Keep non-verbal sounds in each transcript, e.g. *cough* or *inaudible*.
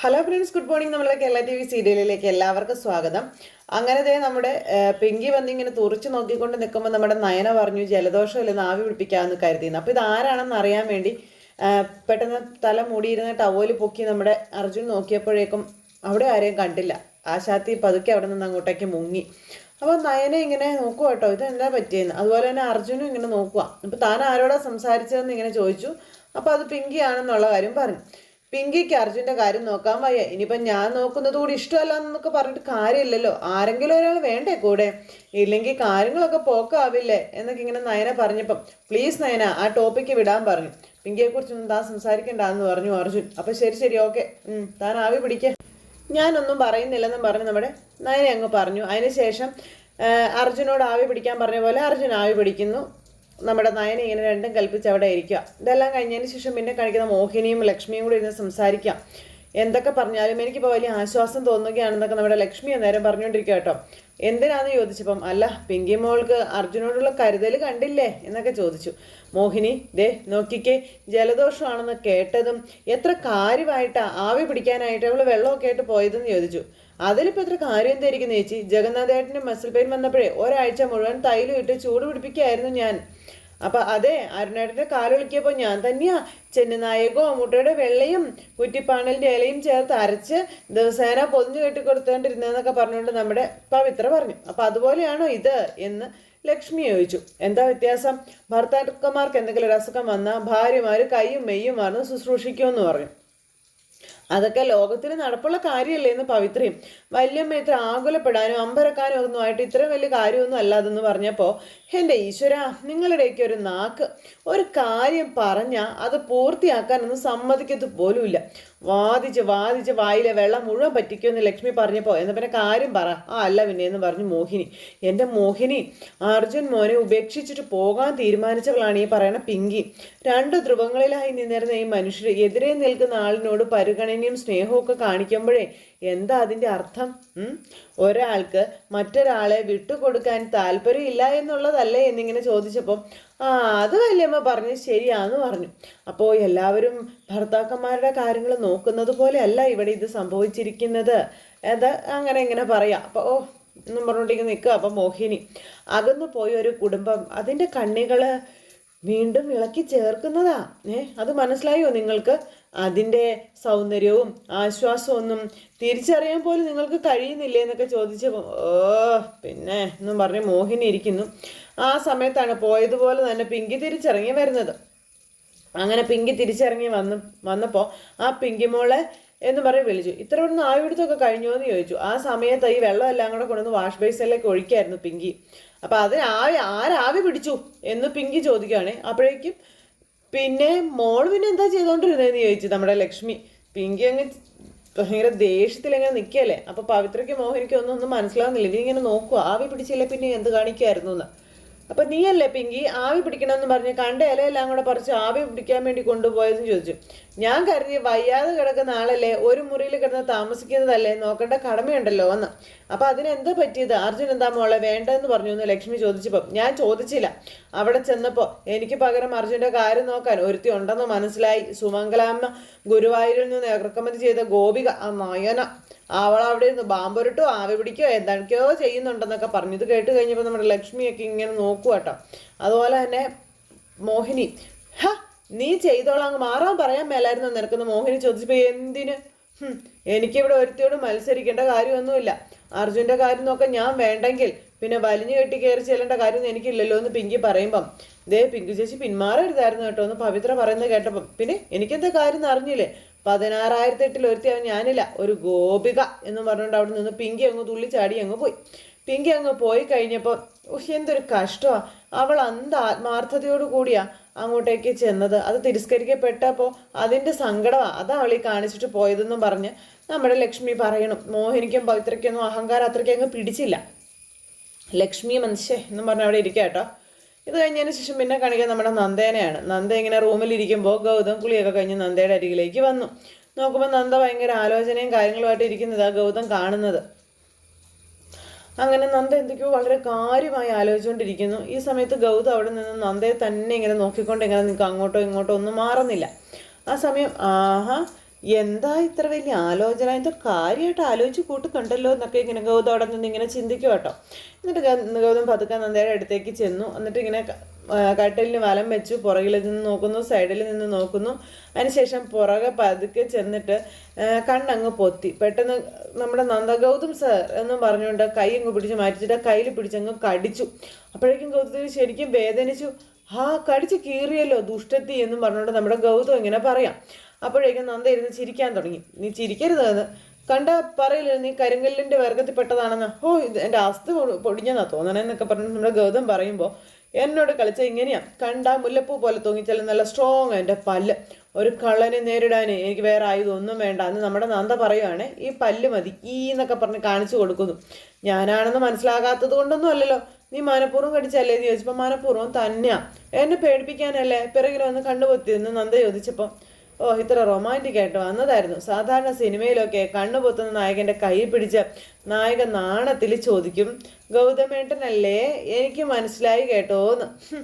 Hello friends good morning നമ്മുടെ Kerala T V സീരിയലിലേക്ക് എല്ലാവർക്കും സ്വാഗതം. അങ്ങനെ ദേ നമ്മുടെ പിങ്കി വന്ന് ഇങ്ങനെ തുറച്ചു നോക്കിക്കൊണ്ട് നിൽക്കുമ്പോൾ നമ്മുടെ നയന പറഞ്ഞു ജലദോഷം ഇല്ലെന്ന് ആവി പിടിപ്പിക്കാമെന്ന് കരുതിയിരുന്നു അപ്പോൾ ഇത് ആരാണെന്ന് അറിയാൻ വേണ്ടി പെട്ടെന്ന് തല മൂടിയിരുന്ന ടവൽ പൊക്കി നമ്മുടെ അർജുൻ നോക്കിയപ്പോഴേക്കും അവിടെ ആരെയും കണ്ടില്ല. ആശാത്തി പതുക്കെ അവിടെ നിന്ന് അങ്ങോട്ടേക്ക് മുങ്ങി. അപ്പോൾ നയന ഇങ്ങനെ നോക്കുക കേട്ടോ ഇത് എന്താ പറ്റിയെന്ന്? അതുപോലെ തന്നെ അർജുനും ഇങ്ങനെ നോക്കുക അപ്പോൾ താൻ ആരോടാ സംസാരിച്ചതെന്ന് ഇങ്ങനെ ചോദിച്ചു. അപ്പോൾ അത് പിങ്കിയാണെന്നുള്ള കാര്യം പറഞ്ഞു. പിങ്കിക്ക് അർജുന്റെ കാര്യം നോക്കാൻ വയ്യ. ഇനിയിപ്പം ഞാൻ നോക്കുന്നത് കൂടി ഇഷ്ടമല്ല എന്നൊക്കെ പറഞ്ഞിട്ട് കാര്യമില്ലല്ലോ. ആരെങ്കിലും ഒരാൾ വേണ്ടേ കൂടെ? ഇല്ലെങ്കിൽ കാര്യങ്ങളൊക്കെ പോക്കാവില്ലേ? എന്നൊക്കെ ഇങ്ങനെ നയന പറഞ്ഞപ്പം പ്ലീസ് നയന ആ ടോപ്പിക്ക് വിടാൻ പറഞ്ഞു. പിങ്കിയെ കുറിച്ചൊന്നും താൻ സംസാരിക്കണ്ടെന്ന് പറഞ്ഞു അർജുൻ. അപ്പം ശരി ശരി ഓക്കെ താൻ ആവി പിടിക്കേ. ഞാനൊന്നും പറയുന്നില്ലെന്നും പറഞ്ഞു നമ്മുടെ നയന അങ്ങ് പറഞ്ഞു അതിനുശേഷം അർജുനോട് ആവി പിടിക്കാൻ പറഞ്ഞ പോലെ അർജുൻ ആവി പിടിക്കുന്നു. നമ്മുടെ നയന ഇങ്ങനെ രണ്ടും കൽപ്പിച്ച് അവിടെ ഇരിക്കുക. ഇതെല്ലാം കഴിഞ്ഞതിന് ശേഷം പിന്നെ കാണിക്കുന്ന മോഹിനിയും ലക്ഷ്മിയും കൂടി ഇരുന്ന് സംസാരിക്കാം. എന്തൊക്കെ പറഞ്ഞാലും എനിക്കിപ്പോൾ വലിയ ആശ്വാസം തോന്നുകയാണെന്നൊക്കെ നമ്മുടെ ലക്ഷ്മി അന്നേരം പറഞ്ഞുകൊണ്ടിരിക്കുക കേട്ടോ. എന്തിനാന്ന് ചോദിച്ചപ്പം അല്ല പിങ്കി മോൾക്ക് അർജുനോടുള്ള കരുതൽ കണ്ടില്ലേ? എന്നൊക്കെ ചോദിച്ചു. മോഹിനി ദേ നോക്കിക്കേ ജലദോഷമാണെന്ന് കേട്ടതും എത്ര കാര്യമായിട്ടാ ആവി പിടിക്കാനായിട്ട് അവൾ വെള്ളമൊക്കെ ആയിട്ട് പോയതെന്ന് ചോദിച്ചു. അതിലിപ്പോൾ എത്ര കാര്യം എന്തായിരിക്കും ചേച്ചി? ജഗന്നാഥേട്ടന്റെ മസിൽ പെയിൻ വന്നപ്പോഴേ ഒരാഴ്ച മുഴുവൻ തൈലും ഇട്ട് ചൂട് പിടിപ്പിക്കുകയായിരുന്നു ഞാൻ. അപ്പൊ അതെ അരുണേട്ടന്റെ കാലൊളിക്കിയപ്പോൾ ഞാൻ തന്നെയാ ചെന്നുനായകവും മുട്ടയുടെ വെള്ളയും കുറ്റിപ്പാണലിന്റെ ഇലയും ചേർത്ത് അരച്ച് ദിവസേന പൊതിഞ്ഞു കെട്ടി കൊടുത്തോണ്ടിരുന്നതെന്നൊക്കെ പറഞ്ഞുകൊണ്ട് നമ്മുടെ പവിത്ര പറഞ്ഞു. അപ്പൊ അതുപോലെയാണോ ഇത് എന്ന് ലക്ഷ്മി ചോദിച്ചു. എന്താ വ്യത്യാസം? ഭർത്താക്കന്മാർക്ക് എന്തെങ്കിലും ഒരു അസുഖം വന്നാൽ ഭാര്യമാര് കൈയും മെയ്യും മറന്ന് ശുശ്രൂഷിക്കുമെന്ന് പറഞ്ഞു. അതൊക്കെ ലോകത്തിന് നടപ്പുള്ള കാര്യമല്ലേ എന്ന് പവിത്രയും. വല്യമ്മ ഇത്ര ആകുലപ്പെടാനും അമ്പരക്കാനും ഒന്നും ആയിട്ട് ഇത്രയും വലിയ കാര്യമൊന്നും അല്ലാതെന്ന് പറഞ്ഞപ്പോൾ എന്റെ ഈശ്വര നിങ്ങളുടെയൊക്കെ ഒരു നാക്ക്. ഒരു കാര്യം പറഞ്ഞാൽ അത് പൂർത്തിയാക്കാനൊന്നും സമ്മതിക്കത്ത് പോലുമില്ല. വാദിച്ച് വാദിച്ച് വായിലെ വെള്ളം മുഴുവൻ പറ്റിക്കുമെന്ന് ലക്ഷ്മി പറഞ്ഞപ്പോൾ എന്നാൽ പിന്നെ കാര്യം പറ. ആ അല്ല പിന്നെ എന്ന് പറഞ്ഞു മോഹിനി. എന്റെ മോഹിനി അർജുൻ മോനെ ഉപേക്ഷിച്ചിട്ട് പോകാൻ തീരുമാനിച്ചവളാണ് ഈ പറയണ പിങ്കി. രണ്ട് ധ്രുവങ്ങളിലായി നിന്നിരുന്ന ഈ മനുഷ്യർ എതിരെ നിൽക്കുന്ന ആളിനോട് പരിഗണനയും സ്നേഹവും ഒക്കെ കാണിക്കുമ്പോഴേ എന്താ അതിന്റെ അർത്ഥം? ഒരാൾക്ക് മറ്റൊരാളെ വിട്ടുകൊടുക്കാൻ താല്പര്യമില്ല എന്നുള്ളതല്ലേ എന്നിങ്ങനെ ചോദിച്ചപ്പോൾ ആ അത് വല്യമ്മ പറഞ്ഞ് ശരിയാന്ന് പറഞ്ഞു. അപ്പോൾ എല്ലാവരും ഭർത്താക്കന്മാരുടെ കാര്യങ്ങൾ നോക്കുന്നത് പോലെ അല്ല ഇവിടെ ഇത് സംഭവിച്ചിരിക്കുന്നത്. അത് അങ്ങനെ ഇങ്ങനെ പറയാം. അപ്പോൾ ഓ എന്നും പറഞ്ഞുകൊണ്ടിങ്ങനെ നിൽക്കുക അപ്പം മോഹിനി. അകന്നു പോയ ഒരു കുടുംബം അതിന്റെ കണ്ണികൾ വീണ്ടും ഇളക്കി ചേർക്കുന്നതാ. ഏ അത് മനസ്സിലായോ നിങ്ങൾക്ക്? അതിന്റെ സൗന്ദര്യവും ആശ്വാസവും ഒന്നും തിരിച്ചറിയാൻ പോലും നിങ്ങൾക്ക് കഴിയുന്നില്ലേ എന്നൊക്കെ ചോദിച്ചപ്പോൾ ഓ പിന്നെ എന്നും പറഞ്ഞ് മോഹിനി ഇരിക്കുന്നു ആ സമയത്താണ് പോയതുപോലെ തന്നെ പിങ്കി തിരിച്ചിറങ്ങി വരുന്നത്. അങ്ങനെ പിങ്കി തിരിച്ചിറങ്ങി വന്ന് വന്നപ്പോൾ ആ പിങ്കി മോളെ എന്ന് പറഞ്ഞ് വിളിച്ചു. ഇത്ര ഒന്ന് ആയുടത്തൊക്കെ കഴിഞ്ഞോ? എന്ന് ചോദിച്ചു. ആ സമയത്ത് ഈ വെള്ളം എല്ലാം കൂടെ കൊണ്ടുവന്ന് വാഷ് ബേസിലേക്ക് ഒഴിക്കായിരുന്നു പിങ്കി. അപ്പോൾ അതിന് ആവി ആരാവി പിടിച്ചു എന്ന് പിങ്കി ചോദിക്കുകയാണ് അപ്പോഴേക്കും പിന്നെ മോൾ പിന്നെ എന്താ ചെയ്തോണ്ടിരുന്നതെന്ന് ചോദിച്ചു. നമ്മുടെ ലക്ഷ്മി. പിങ്കി അങ്ങ് ഭയങ്കര ദേഷ്യത്തിൽ അങ്ങനെ നിൽക്കല്ലേ അപ്പൊ പവിത്രയ്ക്ക് മോഹിനിക്ക് ഒന്നും ഒന്നും മനസ്സിലാവുന്നില്ല. ഇങ്ങനെ നോക്കുക ആവി പിടിച്ചില്ല പിന്നെ എന്ത് കാണിക്കായിരുന്നു എന്ന്. അപ്പൊ നീയല്ലേ പിങ്കി? ആവി പിടിക്കണമെന്ന് പറഞ്ഞ് കണ്ട ഇലയെല്ലാം കൂടെ പറിച്ച് ആവി പിടിക്കാൻ വേണ്ടി കൊണ്ടുപോയതെന്ന് ചോദിച്ചു. ഞാൻ കരുതി വയ്യാതെ കിടക്കുന്ന ആളല്ലേ ഒരു മുറിയിൽ കിടന്ന് താമസിക്കുന്നതല്ലേ നോക്കേണ്ട കടമയുണ്ടല്ലോ എന്ന്. അപ്പൊ അതിനെന്ത് പറ്റിയത്? അർജുൻ എന്താ മോളെ വേണ്ടെന്ന് പറഞ്ഞു എന്ന് ലക്ഷ്മി ചോദിച്ചപ്പോൾ ഞാൻ ചോദിച്ചില്ല. അവിടെ ചെന്നപ്പോൾ എനിക്ക് പകരം അർജുന്റെ കാര്യം നോക്കാൻ ഒരുത്തി ഉണ്ടെന്ന് മനസ്സിലായി. സുമംഗലാമ്മ ഗുരുവായൂരിൽ നിന്ന് ഇറക്കുമതി ചെയ്ത ഗോപിക ആ നയന. അവൾ അവിടെ ഇരുന്ന് ബാമ്പൊരുട്ടോ ആവി പിടിക്കോ എന്തൊക്കെയോ ചെയ്യുന്നുണ്ടെന്നൊക്കെ പറഞ്ഞു. ഇത് കേട്ട് കഴിഞ്ഞപ്പോൾ നമ്മുടെ ലക്ഷ്മിയൊക്കെ ഇങ്ങനെ നോക്കുക അതുപോലെ തന്നെ മോഹിനി ഹ നീ ചെയ്തോളാം അങ്ങ് മാറാൻ പറയാൻ മേലായിരുന്നു നിനക്കുന്ന മോഹിനി ചോദിച്ചപ്പോൾ എന്തിന്? എനിക്കിവിടെ ഒരുത്തിയോട് മത്സരിക്കേണ്ട കാര്യമൊന്നുമില്ല. അർജുന്റെ കാര്യം നോക്കാൻ ഞാൻ വേണ്ടെങ്കിൽ പിന്നെ വലിഞ്ഞു കെട്ടി കയറി ചെല്ലേണ്ട കാര്യമൊന്നും എനിക്കില്ലല്ലോ എന്ന് പിങ്കി പറയുമ്പം ദേ പിങ്കു ചേച്ചി പിന്മാറരുതായിരുന്നു കേട്ടോ എന്ന് പവിത്ര പറയുന്നത് കേട്ടപ്പം. പിന്നെ എനിക്കെന്താ കാര്യം അറിഞ്ഞില്ലേ? പതിനാറായിരത്തി എട്ടിൽ ഒരുത്തി അവൻ ഞാനില്ല. ഒരു ഗോപിക എന്ന് പറഞ്ഞുകൊണ്ട് അവിടെ നിന്ന് പിങ്കി അങ്ങ് തുള്ളി ചാടി അങ്ങ് പോയി. പിങ്കി അങ്ങ് പോയി കഴിഞ്ഞപ്പോൾ എന്തൊരു കഷ്ടമാണ് അവൾ അന്ത ആത്മാർത്ഥതയോട് കൂടിയാ അങ്ങോട്ടേക്ക് ചെന്നത്. അത് തിരസ്കരിക്കപ്പെട്ടപ്പോൾ അതിന്റെ സങ്കടമാണ് അതാ അവൾ ഈ കാണിച്ചിട്ട് പോയതെന്നും പറഞ്ഞ് നമ്മുടെ ലക്ഷ്മി പറയണം. മോഹിനിക്കും പവിത്രയ്ക്കൊന്നും അഹങ്കാരം അത്രയ്ക്ക് അങ്ങ് പിടിച്ചില്ല. ലക്ഷ്മി മനുഷ്യ എന്നും പറഞ്ഞ് അവിടെ ഇരിക്കുക കേട്ടോ. ഇത് കഴിഞ്ഞതിന് ശേഷം പിന്നെ കാണിക്കാൻ നമ്മുടെ നന്ദേനെയാണ്. നന്ദ ഇങ്ങനെ റൂമിലിരിക്കുമ്പോൾ ഗൗതം കുളിയൊക്കെ കഴിഞ്ഞ് നന്ദയുടെ അരികിലേക്ക് വന്നു. നോക്കുമ്പോൾ നന്ദ ഭയങ്കര ആലോചനയും കാര്യങ്ങളുമായിട്ട് ഇരിക്കുന്നതാ ഗൗതം കാണുന്നത്. അങ്ങനെ നന്ദ എന്തൊക്കെയോ വളരെ കാര്യമായി ആലോചിച്ചുകൊണ്ടിരിക്കുന്നു. ഈ സമയത്ത് ഗൗതം അവിടെ നിന്ന് നന്ദയെ തന്നെ ഇങ്ങനെ നോക്കിക്കൊണ്ട് ഇങ്ങനെ നിൽക്കുക അങ്ങോട്ടോ ഇങ്ങോട്ടോ ഒന്നും മാറുന്നില്ല. ആ സമയം ആഹാ എന്താ ഇത്ര വലിയ ആലോചന? എന്തോ കാര്യമായിട്ട് ആലോചിച്ച് കൂട്ടുന്നുണ്ടല്ലോ എന്നൊക്കെ ഇങ്ങനെ ഗൗതം അവിടെ നിന്ന് ഇങ്ങനെ ചിന്തിക്കും കേട്ടോ. എന്നിട്ട് ഗൗതം പതുക്കെ നന്ദയുടെ അടുത്തേക്ക് ചെന്നു. എന്നിട്ട് ഇങ്ങനെ കട്ടിലിന് വലം വെച്ചു പുറകിൽ നിന്ന് നോക്കുന്നു സൈഡിൽ നിന്ന് നോക്കുന്നു. അതിനുശേഷം പുറകെ പതുക്കെ ചെന്നിട്ട് കണ്ണങ്ങ് പൊത്തി. പെട്ടെന്ന് നമ്മുടെ നന്ദ ഗൗതം സർ എന്ന് പറഞ്ഞുകൊണ്ട് കൈ അങ്ങ് പിടിച്ച് മാറ്റിച്ചിട്ട് കയ്യിൽ പിടിച്ചങ്ങ് കടിച്ചു. അപ്പോഴേക്കും ഗൗതത്തിന് ശരിക്കും വേദനിച്ചു. ആ കടിച്ച് കീറിയല്ലോ ദുഷ്ടത്തി എന്നും പറഞ്ഞുകൊണ്ട് നമ്മുടെ ഗൗതം ഇങ്ങനെ പറയാം. അപ്പോഴേക്കും നന്ദ ഇരുന്ന് ചിരിക്കാൻ തുടങ്ങി. നീ ചിരിക്കരുത് അത്. കണ്ട പറയില്ല നീ കരിങ്കല്ലിന്റെ വർഗത്തിൽപ്പെട്ടതാണെന്ന്. ഓ ഇത് എന്റെ അസ്ഥി പൊ- പൊടിഞ്ഞെന്നാ തോന്നണേന്നൊക്കെ പറഞ്ഞ് നമ്മുടെ ഗൗതം പറയുമ്പോൾ എന്നോട് കളിച്ച ഇങ്ങനെയാ. കണ്ട മുല്ലപ്പൂ പോലെ തൂങ്ങിച്ചാൽ നല്ല സ്ട്രോങ് എന്റെ പല്ല്. ഒരു കള്ളനെ നേരിടാൻ എനിക്ക് വേറെ ആയുധമൊന്നും വേണ്ട എന്ന് നമ്മുടെ നന്ദ പറയുവാണ് ഈ പല്ല് മതി ഈ എന്നൊക്കെ പറഞ്ഞ് കാണിച്ചു കൊടുക്കുന്നു. ഞാനാണെന്ന് മനസ്സിലാകാത്തത് കൊണ്ടൊന്നും അല്ലല്ലോ. നീ മനഃപൂർവം കടിച്ചല്ലേ? എന്ന് ചോദിച്ചപ്പോൾ മനഃപൂർവം തന്നെയാ. എന്നെ പേടിപ്പിക്കാനല്ലേ? പിറകിൽ വന്ന് കണ്ണുപൊത്തിയെന്ന് നന്ദ ചോദിച്ചപ്പോൾ ഓ ഇത്ര റൊമാന്റിക് ആയിട്ട് വന്നതായിരുന്നു. സാധാരണ സിനിമയിലൊക്കെ കണ്ണു പൊത്തുന്ന നായകന്റെ കൈ പിടിച്ച് നായക നാണത്തിൽ ചോദിക്കും ഗൗതമേട്ടനല്ലേ എനിക്ക് മനസ്സിലായി കേട്ടോ എന്ന്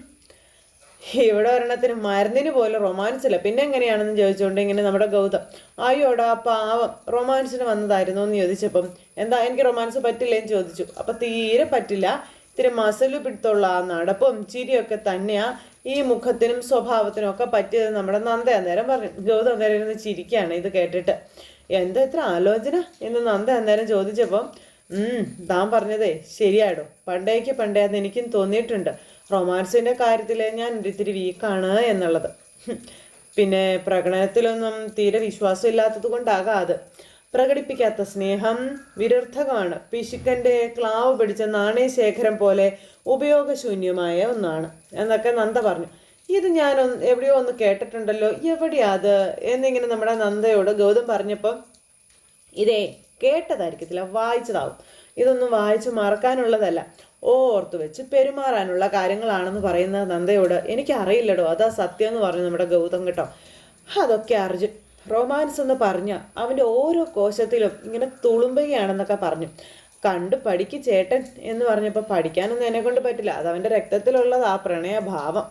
ഇവിടെ ഒരെണ്ണത്തിന് മരുന്നിന് പോലും റൊമാൻസ് ഇല്ല പിന്നെ എങ്ങനെയാണെന്ന് ചോദിച്ചുകൊണ്ട് ഇങ്ങനെ നമ്മുടെ ഗൗതം അയ്യോടാ പാവം റൊമാൻസിന് വന്നതായിരുന്നു എന്ന് ചോദിച്ചപ്പം എന്താ എനിക്ക് റൊമാൻസ് പറ്റില്ലേന്ന് ചോദിച്ചു. അപ്പം തീരെ പറ്റില്ല. ഇത്തിരി മസൽ പിടുത്തുള്ള ആ നടപ്പും ചിരിയൊക്കെ തന്നെയാ ഈ മുഖത്തിനും സ്വഭാവത്തിനും ഒക്കെ പറ്റിയത് നമ്മുടെ നന്ദ. അന്നേരം പറഞ്ഞു ഗൗതം അന്നേരം ഇരുന്ന് ചിരിക്കുകയാണ് ഇത് കേട്ടിട്ട്. എന്താ ഇത്ര ആലോചന? എന്ന് നന്ദ അന്നേരം ചോദിച്ചപ്പം താൻ പറഞ്ഞതേ ശരിയാടോ. പണ്ടേക്ക് പണ്ടേ അത് എനിക്കും തോന്നിയിട്ടുണ്ട്. റൊമാൻസിന്റെ കാര്യത്തിൽ ഞാൻ ഇത്തിരി വീക്കാണ് എന്നുള്ളത്. *laughs* പിന്നെ പ്രകടനത്തിലൊന്നും തീരെ വിശ്വാസം ഇല്ലാത്തത് കൊണ്ടാകാം അത് പ്രകടിപ്പിക്കാത്ത സ്നേഹം വിരർത്ഥകമാണ്. പിശുക്കന്റെ ക്ലാവ് പിടിച്ച നാണയശേഖരം പോലെ ഉപയോഗശൂന്യമായ ഒന്നാണ്. എന്നൊക്കെ നന്ദ പറഞ്ഞു. ഇത് ഞാൻ എവിടെയോ ഒന്ന് കേട്ടിട്ടുണ്ടല്ലോ. എവിടെയാ അത്? എന്നിങ്ങനെ നമ്മുടെ നന്ദയോട് ഗൗതം പറഞ്ഞപ്പം ഇതേ കേട്ടതായിരിക്കത്തില്ല. വായിച്ചതാവും. ഇതൊന്നും വായിച്ചു മറക്കാനുള്ളതല്ല. ഓർത്ത് വെച്ച് പെരുമാറാനുള്ള കാര്യങ്ങളാണെന്ന് പറയുന്ന നന്ദയോട് എനിക്കറിയില്ലടോ. അതാ സത്യം എന്ന് പറഞ്ഞു നമ്മുടെ ഗൗതം കേട്ടോ. അതൊക്കെ അർജുൻ റൊമാൻസ് എന്ന് പറഞ്ഞ അവന്റെ ഓരോ കോശത്തിലും ഇങ്ങനെ തുളുമ്പുകയാണെന്നൊക്കെ പറഞ്ഞു. കണ്ട് പഠിക്ക് ചേട്ടൻ എന്ന് പറഞ്ഞപ്പോൾ പഠിക്കാനൊന്നും എന്നെ കൊണ്ട് പറ്റില്ല. അത് അവന്റെ രക്തത്തിലുള്ളത് ആ പ്രണയഭാവം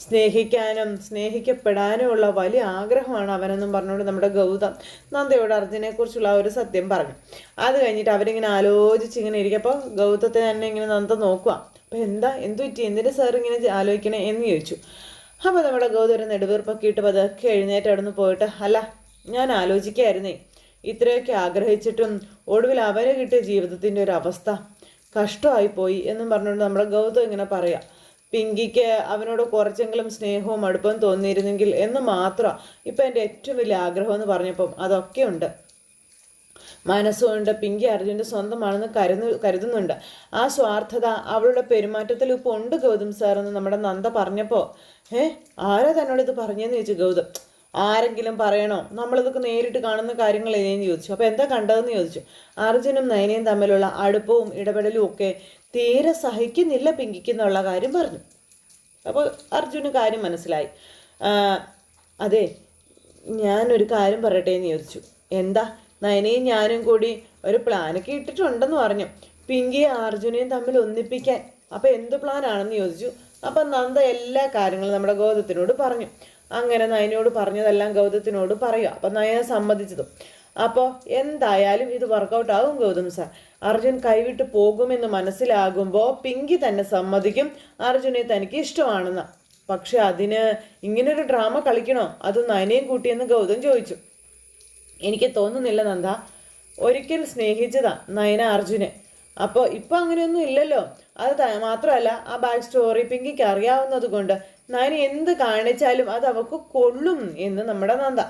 സ്നേഹിക്കാനും സ്നേഹിക്കപ്പെടാനും ഉള്ള വലിയ ആഗ്രഹമാണ് അവനെന്നും പറഞ്ഞുകൊണ്ട് നമ്മുടെ ഗൗതം നന്ദയോട് അർജുനെക്കുറിച്ചുള്ള ഒരു സത്യം പറഞ്ഞു. അത് കഴിഞ്ഞിട്ട് അവരിങ്ങനെ ആലോചിച്ച് ഇങ്ങനെ ഇരിക്കപ്പോൾ ഗൗതത്തെ തന്നെ ഇങ്ങനെ നന്ദ നോക്കുക അപ്പോൾ എന്താ? എന്തു പറ്റി എന്തിന്റെ സാർ ഇങ്ങനെ ആലോചിക്കണേ? എന്ന് ചോദിച്ചു. അപ്പോൾ നമ്മുടെ ഗൗതം ഒരു നെടുവീർപ്പൊക്കെ ഇട്ട് പതൊക്കെ എഴുന്നേറ്റ് അവിടെ നിന്ന് പോയിട്ട് അല്ല ഞാൻ ആലോചിക്കായിരുന്നേ. ഇത്രയൊക്കെ ആഗ്രഹിച്ചിട്ടും ഒടുവിൽ അവരെ കിട്ടിയ ജീവിതത്തിന്റെ ഒരു അവസ്ഥ കഷ്ടമായി പോയി എന്നും പറഞ്ഞുകൊണ്ട് നമ്മുടെ ഗൗതം ഇങ്ങനെ പറയാം. പിങ്കിക്ക് അവനോട് കുറച്ചെങ്കിലും സ്നേഹവും അടുപ്പവും തോന്നിയിരുന്നെങ്കിൽ എന്ന് മാത്രം ഇപ്പം എന്റെ ഏറ്റവും വലിയ ആഗ്രഹം എന്ന് പറഞ്ഞപ്പം അതൊക്കെ ഉണ്ട്. മനസ്സുകൊണ്ട് പിങ്കി അർജുന്റെ സ്വന്തമാണെന്ന് കരുതു കരുതുന്നുണ്ട്. ആ സ്വാർത്ഥത അവളുടെ പെരുമാറ്റത്തിൽ ഇപ്പോൾ ഉണ്ട് ഗൗതം സാർ എന്ന് നമ്മുടെ നന്ദ പറഞ്ഞപ്പോൾ ഏ ആരാ തന്നോട് ഇത് പറഞ്ഞെന്ന് ചോദിച്ചു ഗൗതം. ആരെങ്കിലും പറയണോ? നമ്മളിതൊക്കെ നേരിട്ട് കാണുന്ന കാര്യങ്ങൾ ഇനിയും ചോദിച്ചു. അപ്പോൾ എന്താ കണ്ടതെന്ന് ചോദിച്ചു. അർജുനും നയനയും തമ്മിലുള്ള അടുപ്പവും ഇടപെടലും ഒക്കെ തീരെ സഹിക്കുന്നില്ല പിങ്കിക്ക് എന്നുള്ള കാര്യം പറഞ്ഞു. അപ്പോൾ അർജുന് കാര്യം മനസ്സിലായി. അതെ ഞാനൊരു കാര്യം പറയട്ടെ എന്ന് ചോദിച്ചു. എന്താ? നയനയും ഞാനും കൂടി ഒരു പ്ലാനൊക്കെ ഇട്ടിട്ടുണ്ടെന്ന് പറഞ്ഞു. പിങ്കിയും അർജുനെയും തമ്മിൽ ഒന്നിപ്പിക്കാൻ. അപ്പം എന്ത് പ്ലാനാണെന്ന് ചോദിച്ചു. അപ്പം നന്ദ എല്ലാ കാര്യങ്ങളും നമ്മുടെ ഗൗതത്തിനോട് പറഞ്ഞു. അങ്ങനെ നയനയോട് പറഞ്ഞതെല്ലാം ഗൗതത്തിനോട് പറയുക. അപ്പം നയന സമ്മതിച്ചതും. അപ്പോൾ എന്തായാലും ഇത് വർക്കൗട്ട് ആകും ഗൗതം സാർ അർജുൻ കൈവിട്ട് പോകുമെന്ന് മനസ്സിലാകുമ്പോൾ പിങ്കി തന്നെ സമ്മതിക്കും. അർജുനെ തനിക്ക് ഇഷ്ടമാണെന്ന്. പക്ഷെ അതിന് ഇങ്ങനൊരു ഡ്രാമ കളിക്കണോ? അത് നയനയും കൂട്ടിയെന്ന് ഗൗതം ചോദിച്ചു. എനിക്ക് തോന്നുന്നില്ല നന്ദ. ഒരിക്കൽ സ്നേഹിച്ചതാ നയന അർജുനെ. അപ്പോൾ ഇപ്പം അങ്ങനെയൊന്നും ഇല്ലല്ലോ. അത് മാത്രമല്ല ആ ബാക്ക് സ്റ്റോറി പിങ്കിക്ക് അറിയാവുന്നത് കൊണ്ട് നയന എന്ത് കാണിച്ചാലും അത് അവൾക്ക് കൊള്ളും എന്ന് നമ്മുടെ നന്ദ.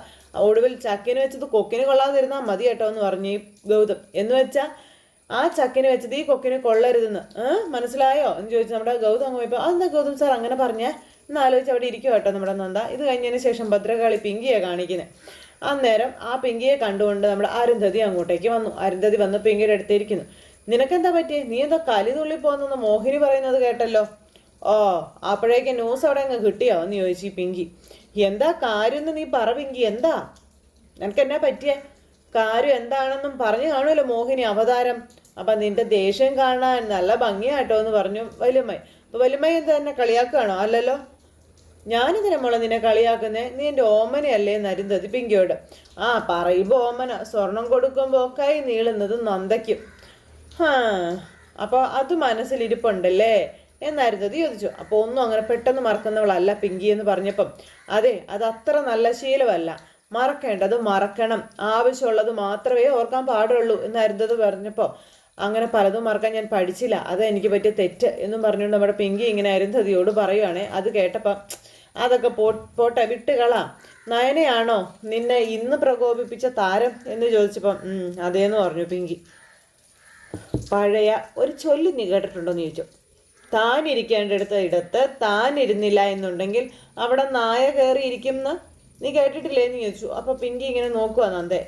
ഒടുവിൽ ചക്കിന് വെച്ചത് കൊക്കിന് കൊള്ളാതിരുന്നാൽ മതി കേട്ടോ എന്ന് പറഞ്ഞു ഗൗതം. എന്ന് വെച്ചാൽ ആ ചക്കിന് വെച്ചത് ഈ കൊക്കിന് കൊള്ളരുതെന്ന്. മനസ്സിലായോ? എന്ന് ചോദിച്ചു നമ്മുടെ ഗൗതം അങ്ങ് പോയപ്പോൾ അതെന്താ ഗൗതം സാർ അങ്ങനെ പറഞ്ഞേ? എന്നാലോചിച്ച് അവിടെ ഇരിക്കും കേട്ടോ നമ്മുടെ നന്ദ. ഇത് കഴിഞ്ഞതിന് ശേഷം ഭദ്രകാളി പിങ്കിയെ കാണിക്കുന്നത് അന്നേരം ആ പിങ്കിയെ കണ്ടുകൊണ്ട് നമ്മുടെ അരുന്ധതി അങ്ങോട്ടേക്ക് വന്നു. അരുന്ധതി വന്ന് പിങ്കിയുടെ അടുത്തിരിക്കുന്നു. നിനക്കെന്താ പറ്റിയേ? നീ എന്താ കലി തുള്ളി പോകുന്നെന്ന് മോഹിനി പറയുന്നത് കേട്ടല്ലോ? ഓ അപ്പോഴേക്ക് ന്യൂസ് അവിടെ അങ്ങ് കിട്ടിയോ? എന്ന് ചോദിച്ചു പിങ്കി. എന്താ കാര്യം എന്ന് നീ പറ പിങ്കി എന്താ? നിനക്ക് എന്നാ പറ്റിയേ? കാര്യം എന്താണെന്നും പറഞ്ഞു കാണുമല്ലോ മോഹിനി അവതാരം. അപ്പം നിന്റെ ദേഷ്യം കാണാൻ നല്ല ഭംഗിയാട്ടോ എന്ന് പറഞ്ഞു വല്യമ്മ അപ്പോൾ വല്യമ്മ എന്താ എന്നെ കളിയാക്കുകയാണോ? അല്ലല്ലോ? ഞാനിതിനെ മോളെ നിന്നെ കളിയാക്കുന്നേ നീ എന്റെ ഓമനയല്ലേ നരുന്നത് പിങ്കിയോട്. ആ പറയുമ്പോൾ ഓമന സ്വർണം കൊടുക്കുമ്പോൾ കൈ നീളുന്നത് നന്ദയ്ക്കും. ഹാ അപ്പോൾ അത് മനസ്സിലിരിപ്പുണ്ടല്ലേ എന്നായിരുന്നത് ചോദിച്ചു. അപ്പോൾ ഒന്നും അങ്ങനെ പെട്ടെന്ന് മറക്കുന്നവളല്ല പിങ്കി എന്ന് പറഞ്ഞപ്പം. അതെ അത് അത്ര നല്ല ശീലമല്ല. മറക്കേണ്ടത് മറക്കണം. ആവശ്യമുള്ളത് മാത്രമേ ഓർക്കാൻ പാടുള്ളൂ എന്നായിരുന്നത് പറഞ്ഞപ്പോൾ അങ്ങനെ പലതും മറക്കാൻ ഞാൻ പഠിച്ചില്ല. അത് എനിക്ക് പറ്റിയ തെറ്റ് എന്നും പറഞ്ഞുകൊണ്ട് നമ്മുടെ പിങ്കി ഇങ്ങനെ അരുന്ധതിയോട് പറയുവാണേ. അത് കേട്ടപ്പം അതൊക്കെ പോ പോട്ടെ വിട്ടുകളാം നയനയാണോ നിന്നെ ഇന്ന് പ്രകോപിപ്പിച്ച താരം എന്ന് ചോദിച്ചപ്പം അതേന്ന് പറഞ്ഞു പിങ്കി. പഴയ ഒരു ചൊല്ലി നീ കേട്ടിട്ടുണ്ടോ എന്ന് ചോദിച്ചു. താൻ ഇരിക്കേണ്ടടുത്ത ഇടത്ത് താൻ ഇരുന്നില്ല എന്നുണ്ടെങ്കിൽ അവിടെ നായ കയറി ഇരിക്കുമെന്ന് നീ കേട്ടിട്ടില്ലേ എന്ന് ചോദിച്ചു. അപ്പോൾ പിങ്കി ഇങ്ങനെ നോക്കുക നന്ദേ.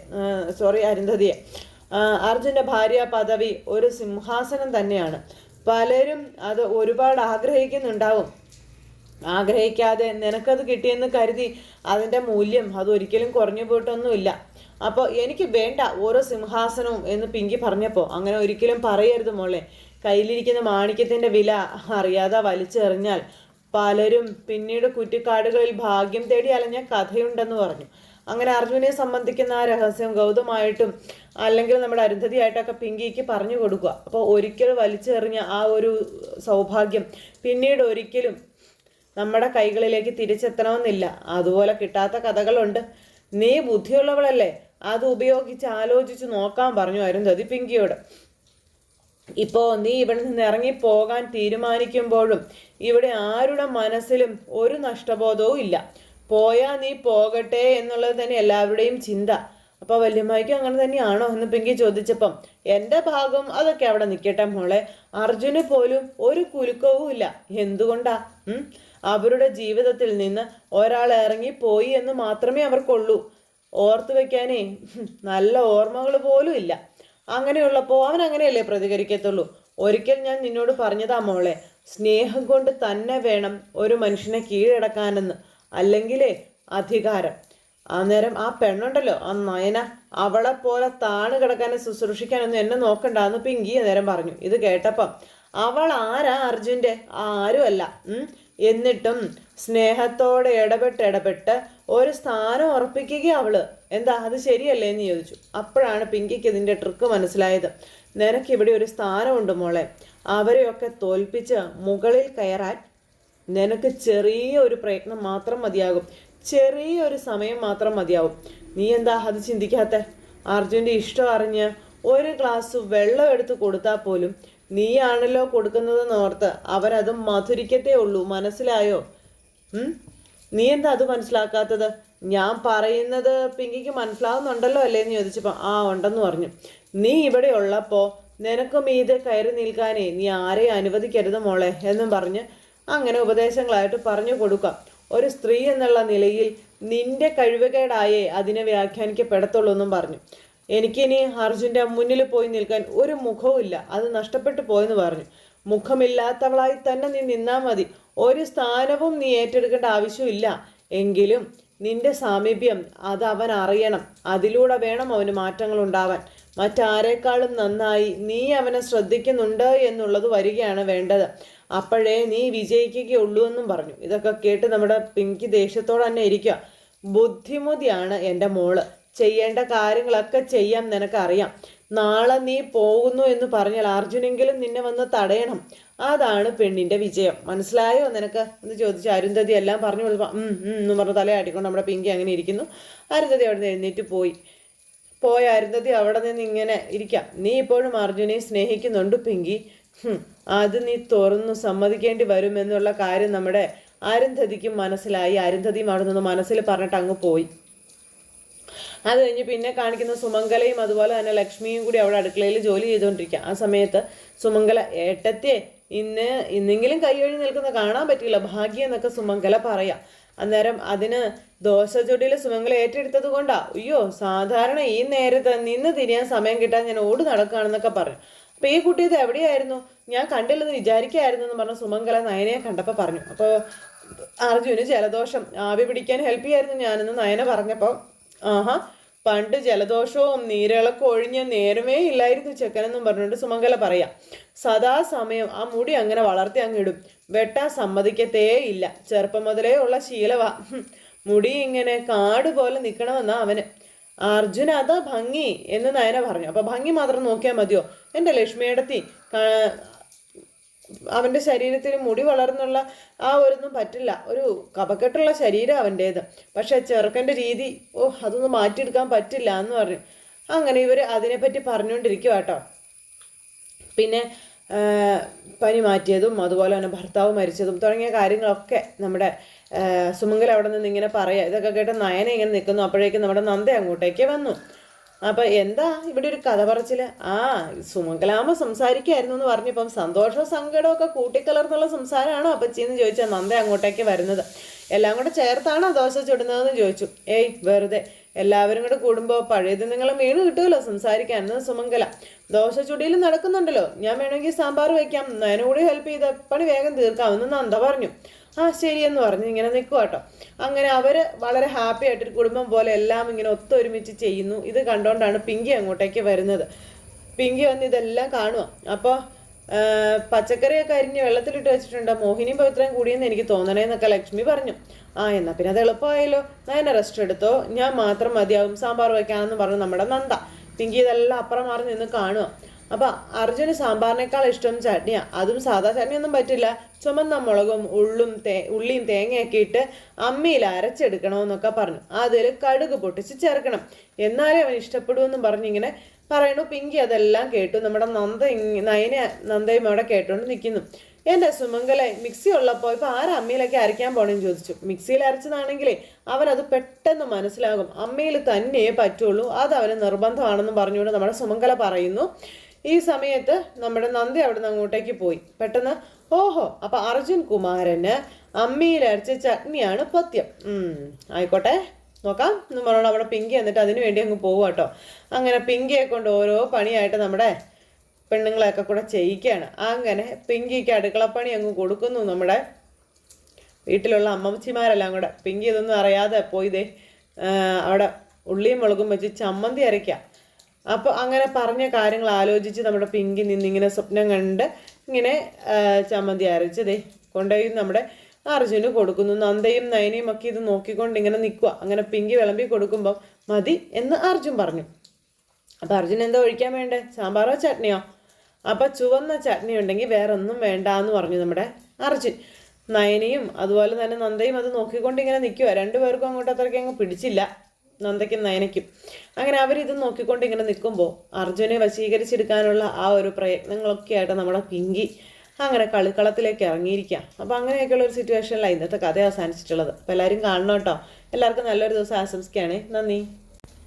സോറി അരുന്ധതിയെ. അർജുന്റെ ഭാര്യ പദവി ഒരു സിംഹാസനം തന്നെയാണ്. പലരും അത് ഒരുപാട് ആഗ്രഹിക്കുന്നുണ്ടാവും. ആഗ്രഹിക്കാതെ നിനക്കത് കിട്ടിയെന്ന് കരുതി അതിന്റെ മൂല്യം അതൊരിക്കലും കുറഞ്ഞു പോയിട്ടൊന്നുമില്ല. അപ്പോൾ എനിക്ക് വേണ്ട ഓരോ സിംഹാസനവും എന്ന് പിങ്കി പറഞ്ഞപ്പോൾ അങ്ങനെ ഒരിക്കലും പറയരുത് മോളെ. കയ്യിലിരിക്കുന്ന മാണിക്യത്തിന്റെ വില അറിയാതെ വലിച്ചെറിഞ്ഞാൽ പലരും പിന്നീട് കുറ്റിക്കാടുകളിൽ ഭാഗ്യം തേടി അലഞ്ഞ കഥയുണ്ടെന്ന് പറഞ്ഞു. അങ്ങനെ അർജുനെ സംബന്ധിക്കുന്ന ആ രഹസ്യം ഗൗതമായിട്ടും അല്ലെങ്കിൽ നമ്മുടെ അരുന്ധതിയായിട്ടൊക്കെ പിങ്കിക്ക് പറഞ്ഞു കൊടുക്കുക. അപ്പോൾ ഒരിക്കൽ വലിച്ചെറിഞ്ഞ ആ ഒരു സൗഭാഗ്യം പിന്നീട് ഒരിക്കലും നമ്മുടെ കൈകളിലേക്ക് തിരിച്ചെത്തണമെന്നില്ല. അതുപോലെ കിട്ടാത്ത കഥകളുണ്ട്. നീ ബുദ്ധിയുള്ളവളല്ലേ? അത് ഉപയോഗിച്ച് ആലോചിച്ച് നോക്കാൻ പറഞ്ഞു അരുന്ധതി പിങ്കിയോട്. ഇപ്പോ നീ ഇവിടെ നിന്ന് ഇറങ്ങി പോകാൻ തീരുമാനിക്കുമ്പോഴും ഇവിടെ ആരുടെ മനസ്സിലും ഒരു നഷ്ടബോധവും ഇല്ല. പോയാ നീ പോകട്ടെ എന്നുള്ളത് തന്നെ എല്ലാവരുടെയും ചിന്ത. അപ്പൊ വല്യമ്മയ്ക്കും അങ്ങനെ തന്നെയാണോ എന്ന് പിങ്കി ചോദിച്ചപ്പം എന്റെ ഭാഗം അതൊക്കെ അവിടെ നിൽക്കട്ടെ മോളെ. അർജുന് പോലും ഒരു കുലുക്കവും ഇല്ല. എന്തുകൊണ്ടാ? അവരുടെ ജീവിതത്തിൽ നിന്ന് ഒരാൾ ഇറങ്ങി പോയി എന്ന് മാത്രമേ അവർക്കുള്ളൂ. ഓർത്തു വെക്കാനേ നല്ല ഓർമ്മകൾ പോലും ഇല്ല. അങ്ങനെയുള്ളപ്പോൾ അവൻ അങ്ങനെയല്ലേ പ്രതികരിക്കത്തുള്ളൂ? ഒരിക്കൽ ഞാൻ നിന്നോട് പറഞ്ഞതാ മോളെ സ്നേഹം കൊണ്ട് തന്നെ വേണം ഒരു മനുഷ്യനെ കീഴടക്കാനെന്ന്. അല്ലെങ്കിലേ അധികാരം. അന്നേരം ആ പെണ്ണുണ്ടല്ലോ ആ നയന അവളെ പോലെ താണ് കിടക്കാനും ശുശ്രൂഷിക്കാനൊന്നും എന്നെ നോക്കണ്ടെന്ന് പിങ്കി അന്നേരം പറഞ്ഞു. ഇത് കേട്ടപ്പം അവൾ ആരാ അർജുന്റെ? ആരുമല്ല. എന്നിട്ടും സ്നേഹത്തോടെ ഇടപെട്ട് ഇടപെട്ട് ഒരു സ്ഥാനം ഉറപ്പിക്കുക അവൾ. എന്താ അത് ശരിയല്ലേ എന്ന് ചോദിച്ചു. അപ്പോഴാണ് പിങ്കിക്ക് ഇതിന്റെ ട്രിക്ക് മനസ്സിലായത്. നിനക്ക് ഇവിടെ ഒരു സ്ഥാനമുണ്ട് മോളെ. അവരെയൊക്കെ തോൽപ്പിച്ച് മുകളിൽ കയറാൻ നിനക്ക് ചെറിയ ഒരു പ്രയത്നം മാത്രം മതിയാകും. ചെറിയൊരു സമയം മാത്രം മതിയാവും. നീ എന്താ അത് ചിന്തിക്കാത്ത? അർജുന്റെ ഇഷ്ടം അറിഞ്ഞ് ഒരു ഗ്ലാസ് വെള്ളം എടുത്ത് കൊടുത്താൽ പോലും നീയാണല്ലോ കൊടുക്കുന്നതെന്ന് ഓർത്ത് അവരത് മധുരിക്കത്തേ ഉള്ളൂ. മനസ്സിലായോ? നീ എന്താ അത് മനസ്സിലാക്കാത്തത്? ഞാൻ പറയുന്നത് പിങ്കിക്ക് മനസ്സിലാവുന്നുണ്ടല്ലോ അല്ലേ എന്ന് ചോദിച്ചപ്പോൾ ആ ഉണ്ടെന്ന് പറഞ്ഞു. നീ ഇവിടെ ഉള്ളപ്പോൾ നിനക്കും ഇത് കയറി നിൽക്കാനേ നീ ആരെയും അനുവദിക്കരുത് മോളെ എന്നും പറഞ്ഞ് അങ്ങനെ ഉപദേശങ്ങളായിട്ട് പറഞ്ഞു കൊടുക്കാം. ഒരു സ്ത്രീ എന്നുള്ള നിലയിൽ നിന്റെ കഴിവുകേടായേ അതിനെ വ്യാഖ്യാനിക്കപ്പെടത്തുള്ളൂ എന്നും പറഞ്ഞു. എനിക്കിനി അർജുന്റെ മുന്നിൽ പോയി നിൽക്കാൻ ഒരു മുഖവുമില്ല അത് നഷ്ടപ്പെട്ടു പോയെന്ന് പറഞ്ഞു. മുഖമില്ലാത്തവളായി തന്നെ നീ നിന്നാൽ മതി. ഒരു സ്ഥാനവും നീ ഏറ്റെടുക്കേണ്ട ആവശ്യമില്ല. എങ്കിലും നിന്റെ സാമീപ്യം അത് അവൻ അറിയണം. അതിലൂടെ വേണം അവന് മാറ്റങ്ങൾ ഉണ്ടാവാൻ. മറ്റാരേക്കാളും നന്നായി നീ അവനെ ശ്രദ്ധിക്കുന്നുണ്ട് എന്നുള്ളത് വരികയാണ് വേണ്ടത്. അപ്പോഴേ നീ വിജയിക്കുകയുള്ളൂ എന്നും പറഞ്ഞു. ഇതൊക്കെ കേട്ട് നമ്മുടെ പിങ്കി ദേഷ്യത്തോടെ തന്നെ ഇരിക്കുക. ബുദ്ധിമുതിയാണ് എന്റെ മോൾ. ചെയ്യേണ്ട കാര്യങ്ങളൊക്കെ ചെയ്യാം നിനക്കറിയാം. നാളെ നീ പോകുന്നു എന്ന് പറഞ്ഞാൽ അർജുനെങ്കിലും നിന്നെ വന്ന് തടയണം. അതാണ് പെണ്ണിന്റെ വിജയം. മനസ്സിലായോ നിനക്ക്? എന്ന് ചോദിച്ചു അരുന്ധതി എല്ലാം പറഞ്ഞു. കൊടുക്കാം എന്ന് പറഞ്ഞ് തലയാട്ടിക്കൊണ്ട് നമ്മുടെ പിങ്കി അങ്ങനെ ഇരിക്കുന്നു. അരുന്ധതി അവിടെ നിന്ന് എഴുന്നേറ്റ് പോയി. പോയ അരുന്ധതി അവിടെ നിന്ന് ഇങ്ങനെ ഇരിക്കാം. നീ ഇപ്പോഴും അർജുനെ സ്നേഹിക്കുന്നുണ്ട് പിങ്കി. അത് നീ തുറന്നു സമ്മതിക്കേണ്ടി വരുമെന്നുള്ള കാര്യം നമ്മുടെ അരുന്ധതിക്കും മനസ്സിലായി. അരുന്ധതിയും അവിടെ നിന്ന് മനസ്സിൽ പറഞ്ഞിട്ട് അങ്ങ് പോയി. അത് കഴിഞ്ഞ് പിന്നെ കാണിക്കുന്ന സുമംഗലയും അതുപോലെ തന്നെ ലക്ഷ്മിയും കൂടി അവിടെ അടുക്കളയിൽ ജോലി ചെയ്തുകൊണ്ടിരിക്കുക. ആ സമയത്ത് സുമംഗല ഏട്ടത്തെ ഇന്ന് ഇന്നെങ്കിലും കൈയൊഴി നിൽക്കുന്ന കാണാൻ പറ്റില്ല. ഭാഗ്യം എന്നൊക്കെ സുമംഗല പറയാം. അന്നേരം അതിന് ദോശചൊടിയിൽ സുമംഗല ഏറ്റെടുത്തത് കൊണ്ടാ. അയ്യോ സാധാരണ ഈ നേരത്തെ നിന്ന് തിരിയാൻ സമയം കിട്ടാൻ ഞാൻ ഓടി നടക്കുകയാണെന്നൊക്കെ പറഞ്ഞു. അപ്പൊ ഈ കുട്ടി ഇത് എവിടെയായിരുന്നു? ഞാൻ കണ്ടില്ലെന്ന് വിചാരിക്കായിരുന്നു എന്ന് പറഞ്ഞ സുമംഗല നയനയെ കണ്ടപ്പോൾ പറഞ്ഞു. അപ്പോൾ അർജുന് ജലദോഷം ആവി പിടിക്കാൻ ഹെൽപ്പ് ചെയ്യായിരുന്നു ഞാനെന്ന് നയന പറഞ്ഞപ്പോൾ ആഹാ പണ്ട് ജലദോഷവും നീരിളക്കം ഒഴിഞ്ഞ നേരമേ ഇല്ലായിരുന്നു ചെക്കനെന്നും പറഞ്ഞുകൊണ്ട് സുമംഗല പറയാം. സദാസമയം ആ മുടി അങ്ങനെ വളർത്തി അങ്ങിടും വെട്ടാൻ സമ്മതിക്കത്തേ ഇല്ല. ചെറുപ്പം മുതലേ ഉള്ള ശീലവാ. മുടി ഇങ്ങനെ കാട് പോലെ നിൽക്കണമെന്നാ അവന്. അർജുന അതാ ഭംഗി എന്ന് നയന പറഞ്ഞു. അപ്പൊ ഭംഗി മാത്രം നോക്കിയാൽ മതിയോ? എന്റെ ലക്ഷ്മിയടത്തി അവന്റെ ശരീരത്തിൽ മുടി വളർന്നുള്ള ആ ഒരൊന്നും പറ്റില്ല. ഒരു കപക്കെട്ടുള്ള ശരീരം അവന്റേത് പക്ഷേ ചെറുക്കന്റെ രീതി ഓ അതൊന്നും മാറ്റിയെടുക്കാൻ പറ്റില്ല എന്ന് പറഞ്ഞു അങ്ങനെ ഇവർ അതിനെപ്പറ്റി പറഞ്ഞുകൊണ്ടിരിക്കുക കേട്ടോ പിന്നെ പനി മാറ്റിയതും അതുപോലെ തന്നെ ഭർത്താവ് മരിച്ചതും തുടങ്ങിയ കാര്യങ്ങളൊക്കെ നമ്മുടെ സുമംഗൽ അവിടെ നിന്ന് ഇങ്ങനെ പറയാം. ഇതൊക്കെ കേട്ട് നയന ഇങ്ങനെ നിൽക്കുന്നു അപ്പോഴേക്കും നമ്മുടെ നന്ദ അങ്ങോട്ടേക്ക് വന്നു. അപ്പൊ എന്താ ഇവിടെ ഒരു കഥ പറച്ചിൽ? ആ സുമംഗലാമ്മ സംസാരിക്കായിരുന്നു എന്ന് പറഞ്ഞപ്പം സന്തോഷവും സങ്കടവും ഒക്കെ കൂട്ടിക്കലർന്നുള്ള സംസാരമാണോ അപ്പച്ചിന്ന് ചോദിച്ചാൽ നന്ദ അങ്ങോട്ടേക്ക് വരുന്നത്. എല്ലാം കൂടെ ചേർത്താണോ ദോശ ചുടുന്നതെന്ന് ചോദിച്ചു. ഏയ് വെറുതെ. എല്ലാവരും കൂടെ കൂടുമ്പോൾ പഴയത് നിങ്ങളെ വീണ് കിട്ടുമല്ലോ സംസാരിക്കാൻ. എന്ന് സുമംഗല. ദോശ ചുടിയിൽ നടക്കുന്നുണ്ടല്ലോ. ഞാൻ വേണമെങ്കിൽ സാമ്പാർ വയ്ക്കാം. ഞാനും കൂടി ഹെൽപ്പ് ചെയ്ത പണി വേഗം തീർക്കാമെന്ന് നന്ദ പറഞ്ഞു. ആ ശരിയെന്ന് പറഞ്ഞു. ഇങ്ങനെ നിൽക്കുക കേട്ടോ. അങ്ങനെ അവർ വളരെ ഹാപ്പി ആയിട്ടൊരു കുടുംബം പോലെ എല്ലാം ഇങ്ങനെ ഒത്തൊരുമിച്ച് ചെയ്യുന്നു. ഇത് കണ്ടുകൊണ്ടാണ് പിങ്കി അങ്ങോട്ടേക്ക് വരുന്നത്. പിങ്കി വന്ന് ഇതെല്ലാം കാണുക അപ്പോൾ പച്ചക്കറിയൊക്കെ അരിഞ്ഞ് വെള്ളത്തിലിട്ട് വെച്ചിട്ടുണ്ട്. മോഹിനിയും പവിത്രയും കൂടിയെന്ന് എനിക്ക് തോന്നണേ എന്നൊക്കെ ലക്ഷ്മി പറഞ്ഞു. ആ എന്നാ പിന്നെ അത് എളുപ്പമായല്ലോ. ഞാൻ റെസ്റ്റ് എടുത്തോ. ഞാൻ മാത്രം മതിയാവും. സാമ്പാർ വയ്ക്കാമെന്ന് പറഞ്ഞു നമ്മുടെ നന്ദ. പിങ്കി ഇതെല്ലാം അപ്പുറം മാറി നിന്ന് കാണുക അപ്പൊ അർജുന് സാമ്പാറിനേക്കാൾ ഇഷ്ടം ചട്നിയാ. അതും സാധാ ചട്നിയൊന്നും പറ്റില്ല. ചുമന്ന മുളകും ഉള്ളും തേ ഉള്ളിയും തേങ്ങയൊക്കെ ഇട്ട് അമ്മിയിൽ അരച്ചെടുക്കണമെന്നൊക്കെ പറഞ്ഞു. അതിൽ കടുക് പൊട്ടിച്ച് ചേർക്കണം. എന്നാലേ അവൻ ഇഷ്ടപ്പെടുമെന്നും പറഞ്ഞിങ്ങനെ പറയണു പിങ്കി അതെല്ലാം കേട്ടു. നമ്മുടെ നന്ദ നയന നന്ദയും അവിടെ കേട്ടുകൊണ്ട് നിൽക്കുന്നു എന്റെ സുമംഗലെ മിക്സി ഉള്ളപ്പോൾ ഇപ്പൊ ആരാ അമ്മയിലൊക്കെ അരയ്ക്കാൻ പോണെന്ന് ചോദിച്ചു. മിക്സിയിൽ അരച്ചതാണെങ്കിലേ അവനത് പെട്ടെന്ന് മനസ്സിലാകും. അമ്മയിൽ തന്നെയേ പറ്റുള്ളൂ. അത് അവന് നിർബന്ധമാണെന്ന് പറഞ്ഞുകൊണ്ട് നമ്മുടെ സുമംഗല പറയുന്നു. ഈ സമയത്ത് നമ്മുടെ നന്ദി അവിടെ നിന്ന് അങ്ങോട്ടേക്ക് പോയി. പെട്ടെന്ന് ഓഹോ അപ്പൊ അർജുൻ കുമാരന് അമ്മിയിൽ അരച്ച ചട്നിയാണ് പത്യം ആയിക്കോട്ടെ. നോക്കാം. എന്ന് പറഞ്ഞോളൂ അവിടെ പിങ്കി എന്നിട്ട് അതിനു വേണ്ടി അങ്ങ് പോകും കേട്ടോ അങ്ങനെ പിങ്കിയെ കൊണ്ട് ഓരോ പണിയായിട്ട് നമ്മുടെ പെണ്ണുങ്ങളെയൊക്കെ കൂടെ ചെയ്യിക്കുകയാണ്. അങ്ങനെ പിങ്കിക്ക് അടുക്കളപ്പണി അങ്ങ് കൊടുക്കുന്നു നമ്മുടെ വീട്ടിലുള്ള അമ്മച്ചിമാരെല്ലാം കൂടെ. പിങ്കി ഇതൊന്നും അറിയാതെ പോയി ദേ അവിടെ ഉള്ളിയും മുളകും വെച്ച് ചമ്മന്തി അരയ്ക്കുക അപ്പോൾ അങ്ങനെ പറഞ്ഞ കാര്യങ്ങൾ ആലോചിച്ച് നമ്മുടെ പിങ്കി നിന്നിങ്ങനെ സ്വപ്നം കണ്ട് ഇങ്ങനെ ചമ്മന്തി അരച്ചതേ കൊണ്ടുപോയി നമ്മുടെ അർജുന് കൊടുക്കുന്നു. നന്ദയും നയനയും ഒക്കെ ഇത് നോക്കിക്കൊണ്ട് ഇങ്ങനെ നിൽക്കുക അങ്ങനെ പിങ്കി വിളമ്പി കൊടുക്കുമ്പോൾ മതി എന്ന് അർജുൻ പറഞ്ഞു. അപ്പം അർജുൻ എന്താ ഒഴിക്കാൻ വേണ്ടേ? സാമ്പാറോ ചട്നിയോ? അപ്പം ചുവന്ന ചട്നി ഉണ്ടെങ്കിൽ വേറെ ഒന്നും വേണ്ട എന്ന് പറഞ്ഞു നമ്മുടെ അർജുൻ. നയനയും അതുപോലെ തന്നെ നന്ദയും അത് നോക്കിക്കൊണ്ട് ഇങ്ങനെ നിൽക്കുക രണ്ടുപേർക്കും അങ്ങോട്ട് അത്രയ്ക്ക് അങ്ങ് പിടിച്ചില്ല. നന്ദയ്ക്കും നയനയ്ക്കും. അങ്ങനെ അവരിത് നോക്കിക്കൊണ്ട് ഇങ്ങനെ നിൽക്കുമ്പോൾ അർജുനെ വശീകരിച്ചെടുക്കാനുള്ള ആ ഒരു പ്രയത്നങ്ങളൊക്കെ ആയിട്ട് നമ്മുടെ പിങ്കി അങ്ങനെ കളിക്കളത്തിലേക്ക് ഇറങ്ങിയിരിക്കാം. അപ്പോൾ അങ്ങനെയൊക്കെയുള്ള ഒരു സിറ്റുവേഷനിലാണ് ഇന്നത്തെ കഥ അവസാനിച്ചിട്ടുള്ളത്. അപ്പോൾ എല്ലാവരും കാണണം കേട്ടോ. എല്ലാവർക്കും നല്ലൊരു ദിവസം ആശംസിക്കുകയാണ്. നന്ദി.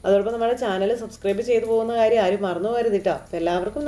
അതോടൊപ്പം നമ്മുടെ ചാനൽ സബ്സ്ക്രൈബ് ചെയ്തു പോകുന്ന കാര്യം ആരും മറന്നു പോകരുത് കേട്ടോ. അപ്പോൾ എല്ലാവർക്കും